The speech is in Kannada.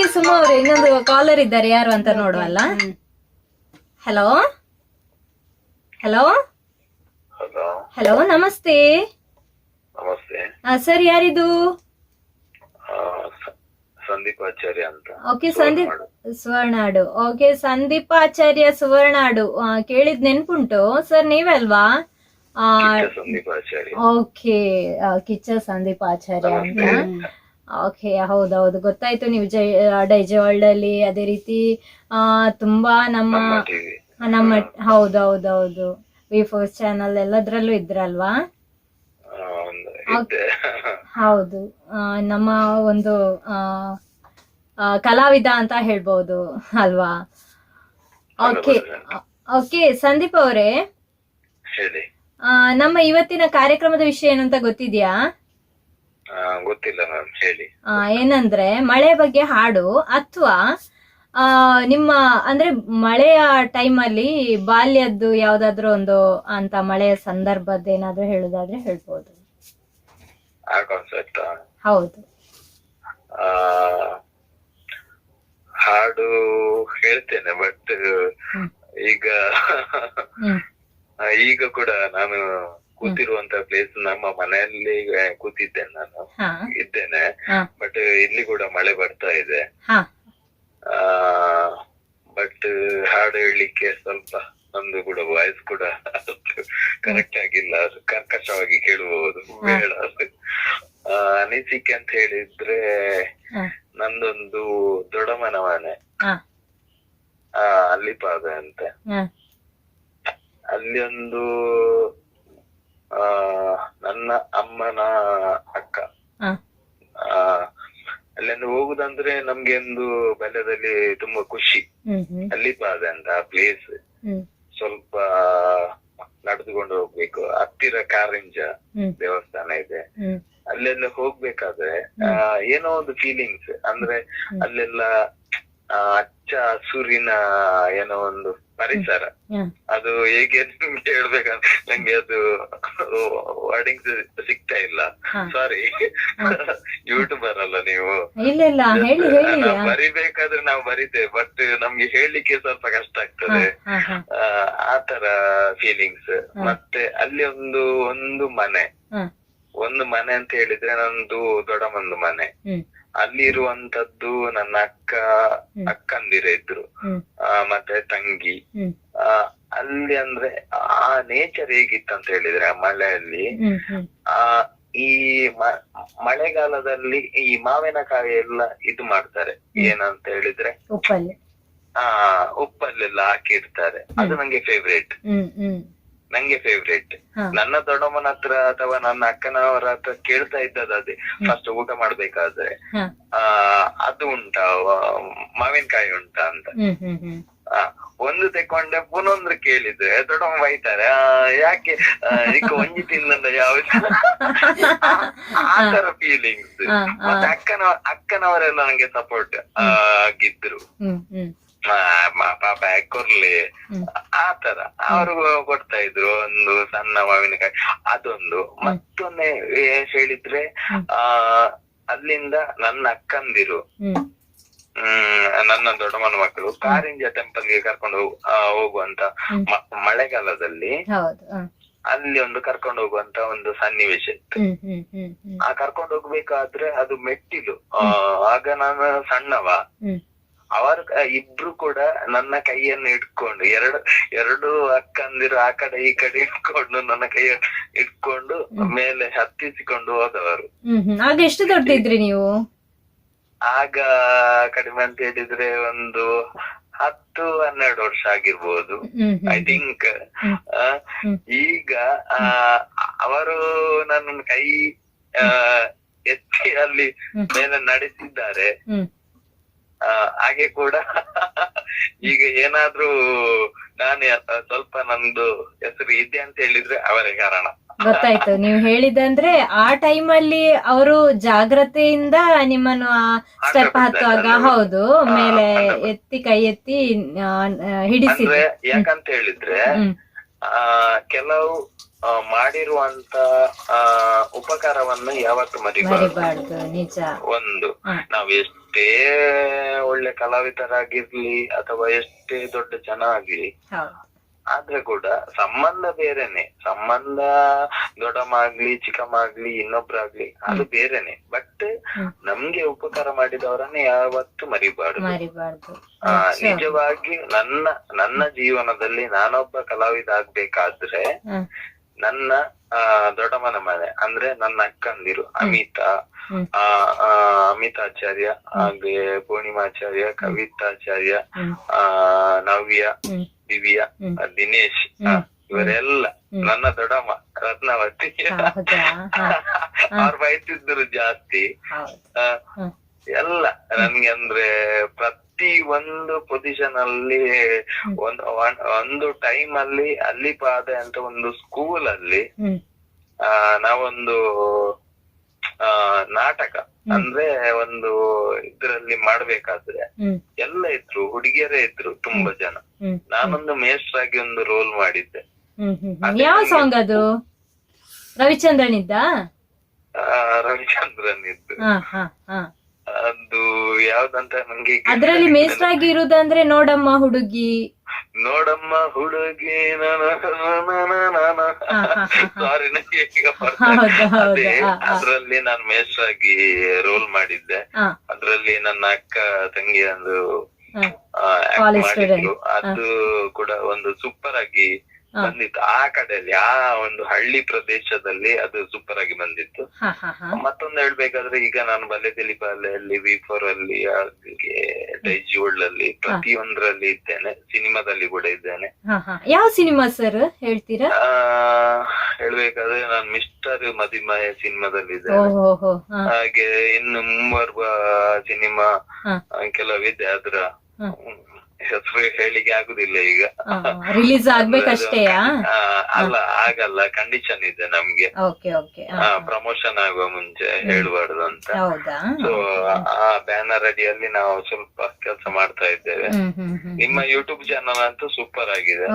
ಓಕೆ ಸುಮಾ ಅವ್ರೆ ಇನ್ನೊಂದು ಕಾಲರ್ ಇದ್ದಾರೆ ಯಾರು ಅಂತ ನೋಡುವಲ್ಲ? ಹಲೋ ಹಲೋ ಹಲೋ ನಮಸ್ತೆ. ಸರ್ ಯಾರಿದು? ಸಂದೀಪ್ ಆಚಾರ್ಯ ಅಂತ. ಓಕೆ ಸಂದೀಪ್. ಸುವರ್ಣಾಡು ಓಕೆ ಸಂದೀಪ್ ಆಚಾರ್ಯ ಸುವರ್ಣಾಡು ಕೇಳಿದ್ ನೆನ್ಪುಂಟು. ಸರ್ ಸಂದೀಪ್ ಆಚಾರ್ಯ. ಓಕೆ ಕಿಚ್ಚ ಸಂದೀಪ್ ಆಚಾರ್ಯ ಅಂತ. ಓಕೆ ಹೌದೌದು. ಗೊತ್ತಾಯ್ತು ನೀವು ಜೈ ಡೈಜೆ ವರ್ಲ್ಡ್ ಅಲ್ಲಿ ಅದೇ ರೀತಿ ಆ ತುಂಬಾ ನಮ್ಮ ನಮ್ಮ ಹೌದೌದೌದು. ವಿ ಫೋರ್ಸ್ ಚಾನಲ್ ಎಲ್ಲದ್ರಲ್ಲೂ ಇದ್ರಲ್ವಾ? ಹೌದು. ನಮ್ಮ ಒಂದು ಆ, ಕಲಾವಿದ ಅಂತ ಹೇಳ್ಬೋದು ಅಲ್ವಾ? ಓಕೆ ಓಕೆ ಸಂದೀಪ್ ಅವರೇ. ನಮ್ಮ ಇವತ್ತಿನ ಕಾರ್ಯಕ್ರಮದ ವಿಷಯ ಏನು ಅಂತ ಗೊತ್ತಿದ್ಯಾ? ಗೊತ್ತಿಲ್ಲ ಮ್ಯಾಮ್ ಹೇಳಿ. ಆ, ಏನಂದ್ರೆ ಮಳೆ ಬಗ್ಗೆ ಹಾಡು ಅಥವಾ ಆ, ನಿಮ್ಮ ಅಂದ್ರೆ ಮಳೆಯ ಟೈಮಲ್ಲಿ ಬಾಲ್ಯದ್ದು ಯಾವ್ದಾದ್ರು ಒಂದು ಅಂತ ಮಳೆಯ ಸಂದರ್ಭದ ಏನಾದ್ರು ಹೇಳುದಾದ್ರೆ ಹೇಳ್ಬೋದು. ಆ ಕಾನ್ಸೆಪ್ಟ್ ಹೌದು. ಹಾಡು ಹೇಳ್ತೇನೆ ಬಟ್ ಈಗ ಹ್ಮ್. ಈಗ ಕೂಡ ನಾನು ಕೂತಿರುವಂತ ಪ್ಲೇಸ್ ನಮ್ಮ ಮನೆಯಲ್ಲಿ ಕೂತಿದ್ದೇನೆ ನಾನು. ಇದ್ದೇನೆ. ಬಟ್ ಇಲ್ಲಿ ಕೂಡ ಮಳೆ ಬರ್ತಾ ಇದೆ. ಹಾ. ಬಟ್ ಹಾಡು ಹೇಳಲಿಕ್ಕೆ ಸ್ವಲ್ಪ ನಮ್ದು ಕೂಡ ವಾಯ್ಸ್ ಕೂಡ ಕರೆಕ್ಟ್ ಆಗಿಲ್ಲ. ಅದು ಕರ್ಕಶವಾಗಿ ಕೇಳಬಹುದು ಬೇಡ. ಆ, ಅನಿಸಿಕೆ ಅಂತ ಹೇಳಿದ್ರೆ ನಂದೊಂದು ದೊಡ್ಡಮನ ಮನೆ ಹಾ. ಆ, ಅಲ್ಲಿಪಾದ ಅಂತ. ಅಲ್ಲಿ ಒಂದು ಆ ನನ್ನ ಅಮ್ಮನ ಅಕ್ಕ. ಆ ಅಲ್ಲಿಂದ ಹೋಗುದಂದ್ರೆ ನಮ್ಗೆ ಒಂದು ಬಾಲ್ಯದಲ್ಲಿ ತುಂಬಾ ಖುಷಿ. ಅಲ್ಲಿ ಅಂತ ಪ್ಲೇಸ್ ಸ್ವಲ್ಪ ನಡೆದುಕೊಂಡು ಹೋಗ್ಬೇಕು. ಹತ್ತಿರ ಕಾರಂಜ ದೇವಸ್ಥಾನ ಇದೆ. ಅಲ್ಲೆಲ್ಲ ಹೋಗ್ಬೇಕಾದ್ರೆ ಏನೋ ಒಂದು ಫೀಲಿಂಗ್ಸ್ ಅಂದ್ರೆ ಅಲ್ಲೆಲ್ಲ ಆ, ಹಚ್ಚ ಹಸುರಿನ ಏನೋ ಒಂದು ಪರಿಸರ. ಅದು ಹೇಗೆ ನಿಮ್ಗೆ ಹೇಳ್ಬೇಕಂತ. ನಂಗೆ ಅದು ವರ್ಡಿಂಗ್ ಸಿಗ್ತಾ ಇಲ್ಲ. ಸಾರಿ ಯೂಟ್ಯೂಬರ್ ಅಲ್ಲ ನೀವು. ಬರಿಬೇಕಾದ್ರೆ ನಾವು ಬರಿತೇವೆ ಬಟ್ ನಮ್ಗೆ ಹೇಳಲಿಕ್ಕೆ ಸ್ವಲ್ಪ ಕಷ್ಟ ಆಗ್ತದೆ. ಹಾ ಹಾ ಆ, ಆ ತರ ಫೀಲಿಂಗ್ಸ್ ಮತ್ತೆ ಅಲ್ಲಿ ಒಂದು ಒಂದು ಮನೆ. ಒಂದು ಮನೆ ಅಂತ ಹೇಳಿದ್ರೆ ನಂದು ದೊಡ್ಡಮ್ಮನ ಮನೆ. ಅಲ್ಲಿ ಇರುವಂತದ್ದು ನನ್ನ ಅಕ್ಕ ಅಕ್ಕಂದಿರ ಇದ್ರು. ಆ, ಮತ್ತೆ ತಂಗಿ. ಆ, ಅಲ್ಲಿ ಅಂದ್ರೆ ಆ ನೇಚರ್ ಹೇಗಿತ್ತು ಅಂತ ಹೇಳಿದ್ರೆ ಆ ಮಳೆಯಲ್ಲಿ ಆ ಈ ಮಳೆಗಾಲದಲ್ಲಿ ಈ ಮಾವಿನಕಾಯಿ ಎಲ್ಲ ಇದು ಮಾಡ್ತಾರೆ. ಏನಂತ ಹೇಳಿದ್ರೆ ಉಪ್ಪಲ್ಲಿ. ಆ ಉಪ್ಪಲ್ಲೆಲ್ಲ ಹಾಕಿರ್ತಾರೆ ಅದು ನಂಗೆ ಫೇವ್ರೇಟ್ ನಂಗೆ ಫೇವ್ರೇಟ್ ನನ್ನ ದೊಡ್ಡಮ್ಮನ ಹತ್ರ ಅಥವಾ ನನ್ನ ಅಕ್ಕನವರ ಹತ್ರ ಕೇಳ್ತಾ ಇದ್ದದ್ದು ಅದೇ. ಫಸ್ಟ್ ಊಟ ಮಾಡ್ಬೇಕಾದ್ರೆ. ಅದು ಉಂಟಾ ಮಾವಿನಕಾಯಿ ಉಂಟಾ ಅಂತ. ಒಂದು ತೆಕೊಂಡೆ ಪುನೊಂದು ಕೇಳಿದ್ರೆ ದೊಡ್ಡಮ್ಮ ಬೈತಾರೆ ಯಾಕೆ ಈಗ ಇದಕ್ಕೆ ಒಂಜಿ ತಿಂದ ಯಾವ ಆತರ ತರ ಫೀಲಿಂಗ್ಸ್. ಮತ್ತೆ ಅಕ್ಕನ ಅಕ್ಕನವರೆಲ್ಲ ನಂಗೆ ಸಪೋರ್ಟ್ ಆಗಿದ್ರು. ಪಾಪ ಕೊರ್ಲಿ ಹ್ಮ್. ಆ ತರ. ಅವರು ಕೊಡ್ತಾ ಇದ್ರು. ಒಂದು ಸಣ್ಣ ಮಾವಿನಕಾಯಿ. ಅದೊಂದು. ಮತ್ತೊಂದು ಏನ್ ಹೇಳಿದ್ರೆ ಆ ಅಲ್ಲಿಂದ ನನ್ನ ಅಕ್ಕಂದಿರು. ಹ್ಮ್. ನನ್ನ ದೊಡ್ಡಮ್ಮನ ಮಕ್ಕಳು ಕಾರಿಂಜ ಟೆಂಪಲ್ಗೆ ಕರ್ಕೊಂಡು ಹೋಗುವಂತ ಮಳೆಗಾಲದಲ್ಲಿ ಅಲ್ಲಿ ಒಂದು ಕರ್ಕೊಂಡು ಹೋಗುವಂತ ಒಂದು ಸನ್ನಿವೇಶ ಇತ್ತು. ಆ ಕರ್ಕೊಂಡು ಹೋಗ್ಬೇಕಾದ್ರೆ ಅದು ಮೆಟ್ಟಿಲು. ಆಗ ನಾನು ಸಣ್ಣವ. ಅವರು ಇಬ್ರು ಕೂಡ ನನ್ನ ಕೈಯನ್ನು ಇಟ್ಕೊಂಡು ಎರಡು ಎರಡು ಅಕ್ಕಂದಿರು ಆ ಕಡೆ ಈ ಕಡೆ ಇಟ್ಕೊಂಡು ನನ್ನ ಕೈಯ ಇಟ್ಕೊಂಡು ಮೇಲೆ ಹತ್ತಿಸಿಕೊಂಡು ಹೋದವರು. ಆಗ ಎಷ್ಟು ದೊಡ್ಡಿದ್ರಿ ನೀವು? ಆಗ ಕಡಿಮೆ ಅಂತ ಹೇಳಿದ್ರೆ ಒಂದು ಹತ್ತು ಹನ್ನೆರಡು ವರ್ಷ ಆಗಿರ್ಬೋದು. I think. ಈಗ ಆ, ಅವರು ನನ್ನ ಕೈ ಎತ್ತಿ ಅಲ್ಲಿ ಮೇಲೆ ನಡೆಸಿದ್ದಾರೆ. ಹಾಗೆ ಕೂಡ ಈಗ ಏನಾದ್ರೂ ನಾನು ಸ್ವಲ್ಪ ನಂದು ಹೆಸರು ಇದೆ ಅಂತ ಹೇಳಿದ್ರೆ ಅವರೇ ಕಾರಣ. ಗೊತ್ತಾಯ್ತು. ನೀವು ಹೇಳಿದಂದ್ರೆ ಆ ಟೈಮ್ ಅಲ್ಲಿ ಅವರು ಜಾಗ್ರತೆಯಿಂದ ನಿಮ್ಮನ್ನು ಆ ಸ್ಟೆಪ್ 100% ಹತ್ತುವಾಗ ಹೌದು. ಮೇಲೆ ಎತ್ತಿ ಕೈ ಎತ್ತಿ ಹಿಡಿಸಿದ್ರೆ. ಯಾಕಂತ ಹೇಳಿದ್ರೆ ಆ ಕೆಲವು ಮಾಡಿರುವಂತ ಉಪಕಾರವನ್ನು ಯಾವತ್ತು ಮರಿಬಾರದು? ನಿಜ. ಒಂದು. ನಾವ್ ಎಷ್ಟೇ ಒಳ್ಳೆ ಕಲಾವಿದರಾಗಿರ್ಲಿ ಅಥವಾ ಎಷ್ಟೇ ದೊಡ್ಡ ಜನ ಆಗ್ಲಿ ಆದ್ರೆ ಕೂಡ ಸಂಬಂಧ ಬೇರೆನೆ. ಸಂಬಂಧ ದೊಡ್ಡಮ್ಮ ಚಿಕ್ಕಮಾಗ್ಲಿ ಇನ್ನೊಬ್ರಾಗ್ಲಿ ಅದು ಬೇರೆನೆ. ಬಟ್. ನಮ್ಗೆ ಉಪಕಾರ ಮಾಡಿದವರನ್ನ ಯಾವತ್ತು ಮರಿಬಾರ್ದು. ನಿಜವಾಗಿ ನನ್ನ ನನ್ನ ಜೀವನದಲ್ಲಿ ನಾನೊಬ್ಬ ಕಲಾವಿದ ಆಗ್ಬೇಕಾದ್ರೆ. ನನ್ನ ಆ ದೊಡ್ಡಮ್ಮನ ಮನೆ ಅಂದ್ರೆ ನನ್ನ ಅಕ್ಕಂದಿರು ಅಮಿತಾ ಅಮಿತಾಚಾರ್ಯ ಹಾಗೆ ಪೂರ್ಣಿಮಾಚಾರ್ಯ ಕವಿತಾಚಾರ್ಯ. ಆ ನವ್ಯ ದಿವ್ಯ ದಿನೇಶ್ ಇವರೆಲ್ಲ ನನ್ನ ದೊಡ್ಡಮ್ಮ ರತ್ನಾವತಿ. ಅವ್ರು ಬೈತಿದ್ರು ಜಾಸ್ತಿ. ಎಲ್ಲ ನನ್ಗೆ ಅಂದ್ರೆ ಪ್ರತಿ ಒಂದು ಪೊಸಿಷನ್ ಅಲ್ಲಿ. ಒಂದು ಒಂದು ಟೈಮ್ ಅಲ್ಲಿ ಅಲ್ಲಿ ಪಾದೆ ಅಂತ ಒಂದು ಸ್ಕೂಲ್ ಅಲ್ಲಿ ನಾವೊಂದು ಆ ನಾಟಕ ಅಂದ್ರೆ ಒಂದು ಇದ್ರಲ್ಲಿ ಮಾಡ್ಬೇಕಾದ್ರೆ ಎಲ್ಲ ಇದ್ರು ಹುಡುಗಿಯರೇ ಇದ್ರು ತುಂಬಾ ಜನ. ನಾನೊಂದು ಆಗಿ ಒಂದು ರೋಲ್ ಮಾಡಿದ್ದೆ. ಯಾವ ಸಾಂಗ್ ಅದು? ರವಿಚಂದ್ರನ್ ಇದ್ದ ರವಿಚಂದ್ರನ್ ಇದ್ದು ಯಾವ್ದಂತ ನಂಗೆ ಅದ್ರಲ್ಲಿ ಮೇಸ್ಟ್ರಾಗಿ ಇರುದಂದ್ರೆ ನೋಡಮ್ಮ ಹುಡುಗಿ. ನೋಡಮ್ಮ ಹುಡುಗಿ. ಸಾರಿ ನಂಗೆ ಈಗ ಅದೇ ಅದ್ರಲ್ಲಿ ನಾನು ಮೇಸ್ಟ್ರಾಗಿ ರೋಲ್ ಮಾಡಿದ್ದೆ. ಅದ್ರಲ್ಲಿ ನನ್ನ ಅಕ್ಕ ತಂಗಿ ಒಂದು. ಅದು ಕೂಡ ಒಂದು ಸೂಪರ್ ಆಗಿ. ಬಂದಿತ್ತು. ಆ ಕಡೆಯಲ್ಲಿ ಆ ಒಂದು ಹಳ್ಳಿ ಪ್ರದೇಶದಲ್ಲಿ ಅದು ಸೂಪರ್ ಆಗಿ ಬಂದಿತ್ತು. ಮತ್ತೊಂದು ಹೇಳ್ಬೇಕಾದ್ರೆ ಈಗ ನಾನು ಬಲೆ ತೆಲಿಪಾಲೆಯಲ್ಲಿ ವಿಫೋರ್ ಅಲ್ಲಿ ಹಾಗೆ ಡೈಜಿವಳ್ಳ ಅಲ್ಲಿ ಪ್ರತಿಯೊಂದರಲ್ಲಿ ಇದ್ದೇನೆ. ಸಿನಿಮಾದಲ್ಲಿ ಕೂಡ ಇದ್ದೇನೆ. ಯಾವ ಸಿನಿಮಾ ಸರ್ ಹೇಳ್ತೀರಾ? ಆ ಹೇಳ್ಬೇಕಾದ್ರೆ ನಾನು ಮಿಸ್ಟರ್ ಮದಿಮಯ ಸಿನಿಮಾದಲ್ಲಿ ಇದ್ದೇನೆ. ಹಾಗೆ ಇನ್ನು ಮುಂಬರುವ ಸಿನಿಮಾ. ಕೆಲವಿದೆ ಅದ್ರ. ಹೆಸರು ಹೇಳಿಕೆ ಆಗುದಿಲ್ಲ ಈಗ. ರಿಲೀಸ್ ಆಗ್ಬೇಕಷ್ಟೇ ಅಲ್ಲ ಆಗಲ್ಲ ಕಂಡೀಷನ್ ಇದೆ ನಮ್ಗೆ. ಪ್ರಮೋಷನ್ ಆಗುವ ಮುಂಚೆ ಹೇಳ್ಬಾರ್ದು ಅಂತ. ಸೊ ಆ ಬ್ಯಾನರ್ ಅಡಿಯಲ್ಲಿ ನಾವು ಸ್ವಲ್ಪ ಕೆಲಸ ಮಾಡ್ತಾ ಇದ್ದೇವೆ. ನಿಮ್ಮ ಯೂಟ್ಯೂಬ್ ಚಾನಲ್ ಅಂತೂ ಸೂಪರ್ ಆಗಿದೆ.